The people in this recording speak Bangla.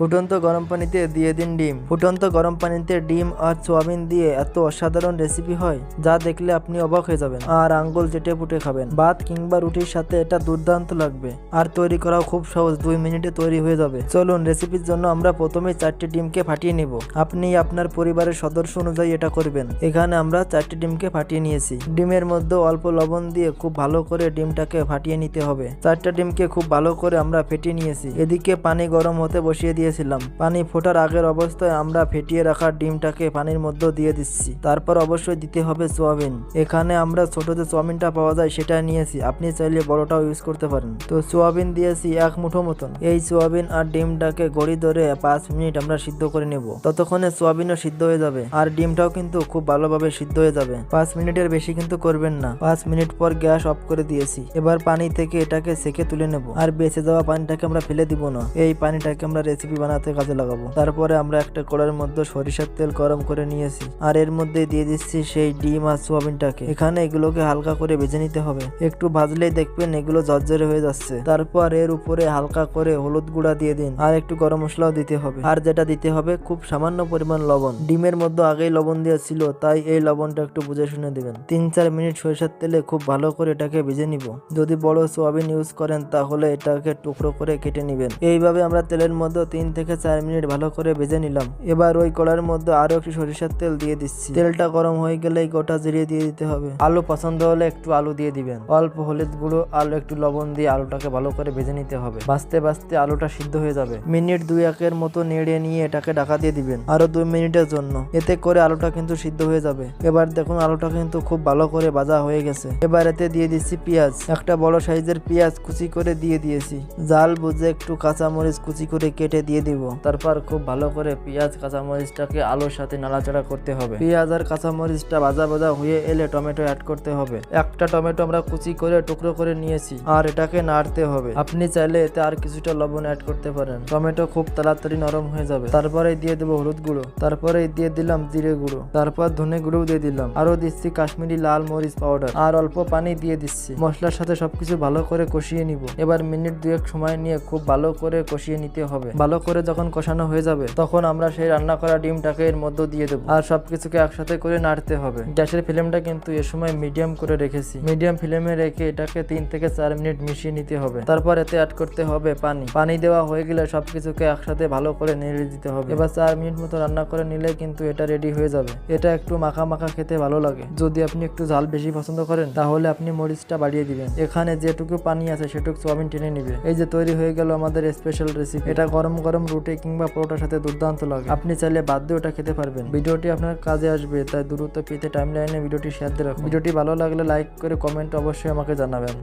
ফুটন্ত গরম পানিতে দিয়ে দিন ডিম। ফুটন্ত গরম পানিতে ডিম আর সোয়াবিন দিয়ে এত অসাধারণ রেসিপি হয়, যা দেখলে আপনি অবাক হয়ে যাবেন। আর আঙ্গুল চেটে পুটে খাবেন। ভাত কিংবা রুটির সাথে এটা দুর্দান্ত লাগবে। আর তৈরি করাও খুব সহজ, দুই মিনিটে তৈরি হয়ে যাবে। চলুন, রেসিপির জন্য আমরা প্রথমে চারটি ডিমকে ফাটিয়ে নিব। আপনি আপনার পরিবারের সদস্য অনুযায়ী এটা করবেন। এখানে আমরা চারটি ডিমকে ফাটিয়ে নিয়েছি। ডিমের মধ্যে অল্প লবণ দিয়ে খুব ভালো করে ডিমটাকে ফাটিয়ে নিতে হবে। চারটা ডিমকে খুব ভালো করে আমরা ফেটিয়ে নিয়েছি। এদিকে পানি গরম হতে বসিয়ে দিয়েছিলাম পানি ফোটার আগের অবস্থায় আমরা ফেটিয়ে রাখা ডিমটাকে পানির মধ্যে দিয়ে দিচ্ছি। তারপর অবশ্যই দিতে হবে সোয়াবিন। এখানে আমরা ছোট যে সোয়াবিনটা পাওয়া যায় সেটা নিয়েছি। আপনি চাইলে বড়টাও ইউজ করতে পারেন। তো সোয়াবিন দিয়েছি এক মুঠো মতন। এই সোয়াবিন আর ডিমটাকে গড়ি ধরে পাঁচ মিনিট আমরা সিদ্ধ করে নেব। ততক্ষণে সোয়াবিনও সিদ্ধ হয়ে যাবে। আর ডিমটাও কিন্তু খুব ভালোভাবে সিদ্ধ হয়ে যাবে। পাঁচ মিনিটের বেশি কিন্তু করবেন না। পাঁচ মিনিট পর গ্যাস অফ করে দিয়েছি। এবার পানি থেকে এটাকে সেকে তুলে নেব। আর বেঁচে যাওয়া পানিটাকে আমরা ফেলে দিব না। এই পানিটাকে আমরা রেসিপি বানাতে কাজে লাগাবো। তারপরে আমরা একটা কড়ার মধ্যে সরিষার তেল গরম করে নিয়েছি। আর এর মধ্যে দিয়ে দিচ্ছি সেই ডিম আর সোয়াবিনটাকে। এখানে এগুলোকে হালকা করে ভেজে নিতে হবে। একটু ভাজলেই দেখবেন এগুলো ঝরঝরে হয়ে যাচ্ছে। তারপর এর উপরে হালকা করে হলুদ গুঁড়া দিয়ে দিন। আর একটু গরম মশলাও দিতে হবে। আর যেটা দিতে হবে খুব সামান্য পরিমাণ লবণ। ডিমের মধ্যে আগেই লবণ দেওয়া ছিল, তাই এই লবণটা একটু বুঝে শুনে দিবেন। তিন চার মিনিট সরিষার তেলে খুব ভালো করে এটাকে ভেজে নিব। যদি বড় সোয়াবিন ইউজ করেন, তাহলে এটাকে টুকরো করে কেটে নিবেন। এইভাবে আমরা তেলের মধ্যে তিন থেকে চার মিনিট ভালো করে ভেজে নিলাম। এবার ওই কড়ার মধ্যে আরও একটু সরিষার তেল দিয়ে দিচ্ছি। তেলটা গরম হয়ে গেলেই গোটা জিরিয়ে দিয়ে দিতে হবে। আলু পছন্দ হলে একটু আলু দিয়ে দিবেন। অল্প হলুদ গুঁড়ো আলু একটু লবণ দিয়ে আলুটাকে ভালো করে ভেজে নিতে হবে। বাঁচতে বাঁচতে আলুটা সিদ্ধ হয়ে যাবে। মিনিট দুই একের মতো নেড়ে নিয়ে এটাকে ঢাকা দিয়ে দিবেন। আরও দুই মিনিটের জন্য। এতে করে আলুটা কিন্তু সিদ্ধ হয়ে যাবে। এবার দেখুন আলুটা কিন্তু খুব ভালো করে ভাজা হয়ে গেছে। এবার এতে দিয়ে দিচ্ছি পেঁয়াজ। একটা বড় সাইজের পেঁয়াজ কুচি করে দিয়ে দিয়েছি। জাল বুঝে একটু কাঁচামরিচ কুচি করে কেটে দিয়ে দিব। তারপর খুব ভালো করে পেঁয়াজ, কাঁচামরিচটাকে আলুর সাথে নাড়াচাড়া করতে হবে। পেঁয়াজ আর কাঁচামরিচটা ভাজা ভাজা হয়ে এলে টমেটো অ্যাড করতে হবে। একটা টমেটো আমরা কুচি করে, টুকরো করে নিয়েছি। আর এটাকে নাড়তে হবে। আপনি চাইলে এতে আর কিছুটা লবণ অ্যাড করতে পারেন। টমেটো খুব তাড়াতাড়ি নরম হয়ে যাবে। তারপরে দিয়ে দেবো হলুদ গুঁড়ো। তারপরে দিয়ে দিলাম জিরে গুঁড়ো। তারপর ধনে গুঁড়ো দিয়ে দিলাম। আরও দিচ্ছি কাশ্মীরি লাল মরিচ পাউডার আর অল্প পানি দিয়ে দিচ্ছি। মশলার সাথে সবকিছু ভালো করে কষিয়ে নিব। এবার মিনিট দুয়েক সময় নিয়ে খুব ভালো করে কষিয়ে নিতে হবে। ভালো করে যখন কষানো হয়ে যাবে, তখন আমরা সেই রান্না করা ডিমটাকে এর মধ্যে দিয়ে দেবো। আর সবকিছুকে একসাথে করে নাড়তে হবে। গ্যাসের ফ্লেমটা কিন্তু এ সময় মিডিয়াম করে রেখেছি। মিডিয়াম ফ্লেমে রেখে এটাকে তিন থেকে চার মিনিট মিশিয়ে নিতে হবে। তারপর এতে অ্যাড করতে হবে পানি। পানি দেওয়া হয়ে গেলে সবকিছুকে একসাথে ভালো করে নেড়ে দিতে হবে। এবার চার মিনিট মতো রান্না করে নিলে কিন্তু এটা রেডি হয়ে যাবে। এটা একটু মাখা মাখা খেতে ভালো লাগে। যদি আপনি একটু ঝাল বেশি পছন্দ করেন, তাহলে আপনি মরিচটা বাড়িয়ে দিবেন। এখানে যেটুকু পানি আছে, সেটুকু সোয়াবিন টেনে নিবে। এই যে তৈরি হয়ে গেল আমাদের স্পেশাল রেসিপি এটা গরম গরম রুটি কিংবা পরোটার সাথে দুর্দান্ত লাগে। আপনি চাইলে বাদ দিয়ে ওটা খেতে পারবেন। ভিডিওটি আপনার কাজে আসবে, তাই দ্রুত পেতে টাইম লাইনে ভিডিওটি শেয়ার দিয়ে রাখুন। ভিডিওটি ভালো লাগলে লাইক করে কমেন্ট অবশ্যই আমাকে জানাবেন।